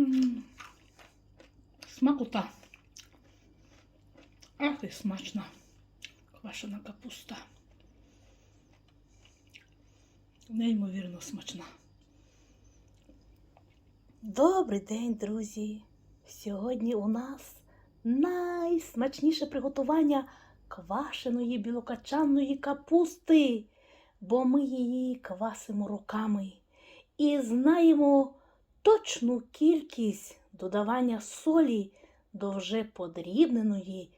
М, Смакота. Ах, і смачна квашена капуста. Неймовірно смачна. Добрий день, друзі! Сьогодні у нас найсмачніше приготування квашеної білокачанної капусти, бо ми її квасимо руками і знаємо точну кількість додавання солі до вже подрібненої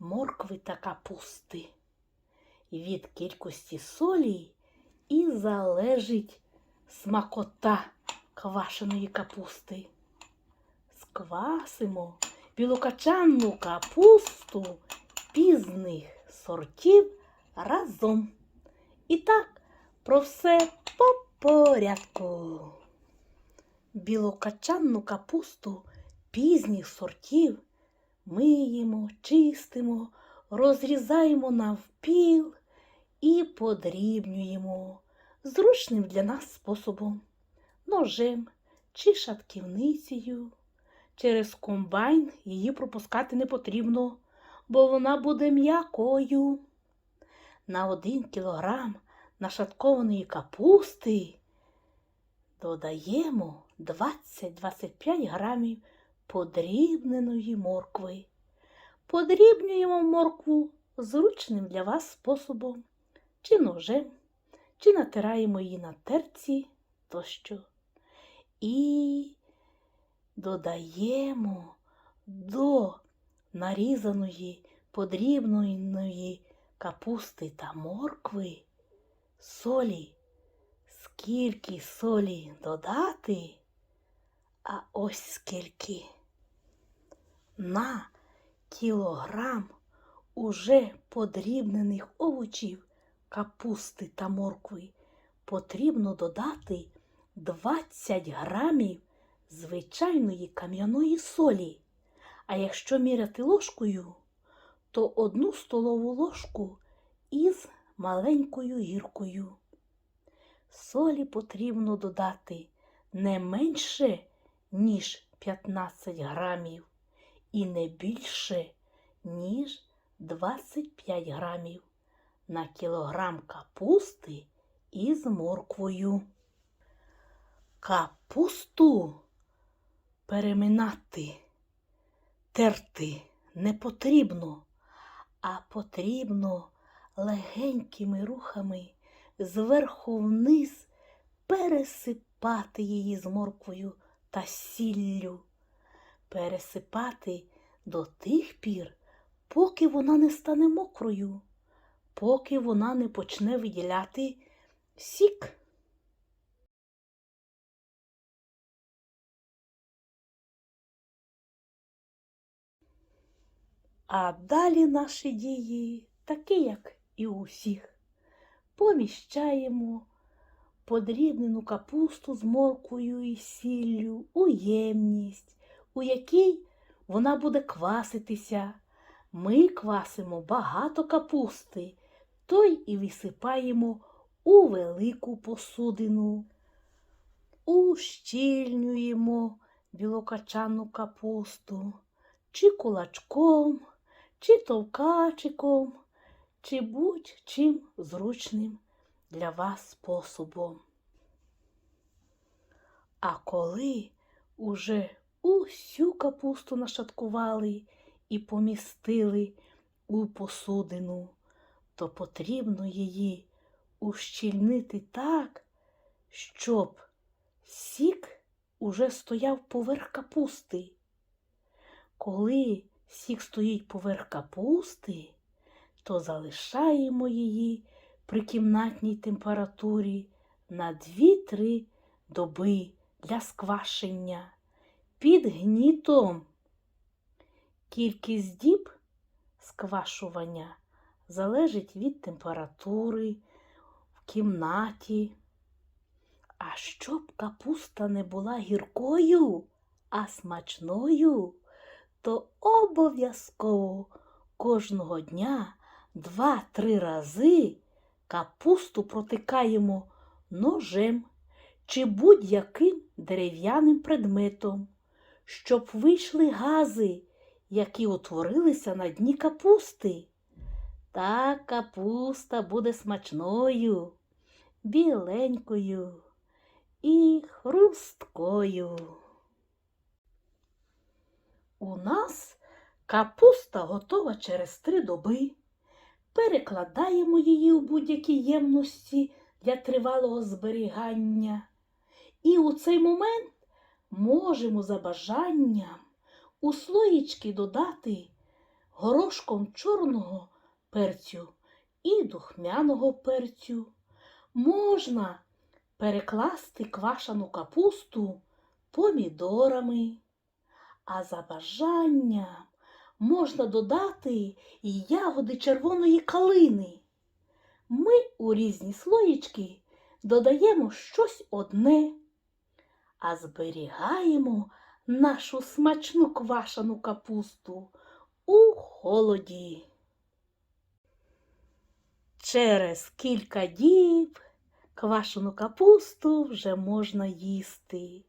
моркви та капусти. Від кількості солі і залежить смакота квашеної капусти. Сквасимо білокачанну капусту пізних сортів разом. І так, про все по порядку. Білокачанну капусту пізніх сортів миємо, чистимо, розрізаємо навпіл і подрібнюємо зручним для нас способом ножем чи шатківницею. Через комбайн її пропускати не потрібно, бо вона буде м'якою. На один кілограм нашаткованої капусти додаємо 20-25 грамів подрібненої моркви. Подрібнюємо моркву зручним для вас способом, чи ножем, чи натираємо її на терці тощо. І додаємо до нарізаної подрібної капусти та моркви солі. Скільки солі додати, а ось скільки. На кілограм уже подрібнених овочів капусти та моркви потрібно додати 20 грамів звичайної кам'яної солі. А якщо міряти ложкою, то одну столову ложку із маленькою гіркою. Солі потрібно додати не менше, ніж 15 грамів, і не більше, ніж 25 грамів на кілограм капусти із морквою. Капусту переминати, терти не потрібно, а потрібно легенькими рухами зверху вниз пересипати її з морквою та сіллю, пересипати до тих пір, поки вона не стане мокрою, поки вона не почне виділяти сік. А далі наші дії, такі, як і у всіх, поміщаємо подрібнену капусту з морквою і сіллю у ємність, у якій вона буде кваситися. Ми квасимо багато капусти, то й і висипаємо у велику посудину. Ущільнюємо білокачану капусту чи кулачком, чи товкачиком, чи будь-чим зручним для вас способом. А коли уже усю капусту нашаткували і помістили у посудину, то потрібно її ущільнити так, щоб сік уже стояв поверх капусти. Коли сік стоїть поверх капусти, то залишаємо її при кімнатній температурі на 2-3 доби для сквашення під гнітом. Кількість діб сквашування залежить від температури в кімнаті. А щоб капуста не була гіркою, а смачною, то обов'язково кожного дня два-три рази капусту протикаємо ножем чи будь-яким дерев'яним предметом, щоб вийшли гази, які утворилися на дні капусти. Та капуста буде смачною, біленькою і хрусткою. У нас капуста готова через три доби. Перекладаємо її у будь-які ємності для тривалого зберігання. І у цей момент можемо за бажанням у слоїчки додати горошком чорного перцю і духмяного перцю. Можна перекласти квашену капусту помідорами, а за бажанням можна додати і ягоди червоної калини. Ми у різні слоїчки додаємо щось одне, а зберігаємо нашу смачну квашену капусту у холоді. Через кілька діб квашену капусту вже можна їсти.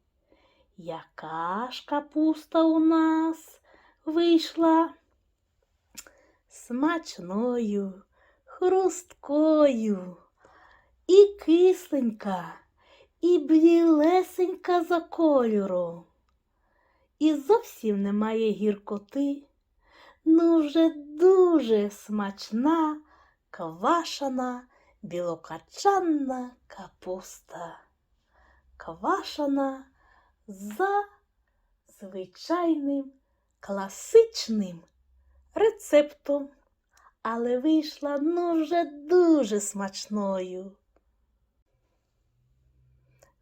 Яка ж капуста у нас вийшла? Смачною, хрусткою, і кисленька, і білесенька за кольором. І зовсім немає гіркоти. Ну вже дуже смачна квашена білокачанна капуста. Квашена за звичайним класичним рецептом, але вийшла ну вже дуже смачною.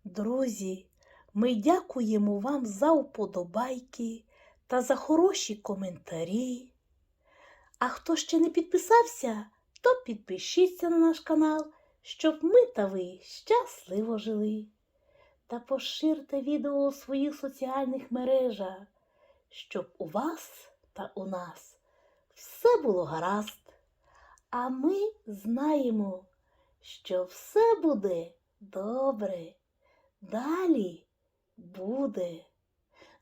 Друзі, ми дякуємо вам за вподобайки та за хороші коментарі. А хто ще не підписався, то підпишіться на наш канал, щоб ми та ви щасливо жили. Та поширте відео у своїх соціальних мережах, щоб у вас та у нас все було гаразд. А ми знаємо, що все буде добре. Далі буде.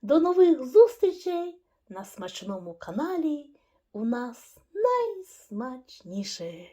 До нових зустрічей на смачному каналі у нас найсмачніше.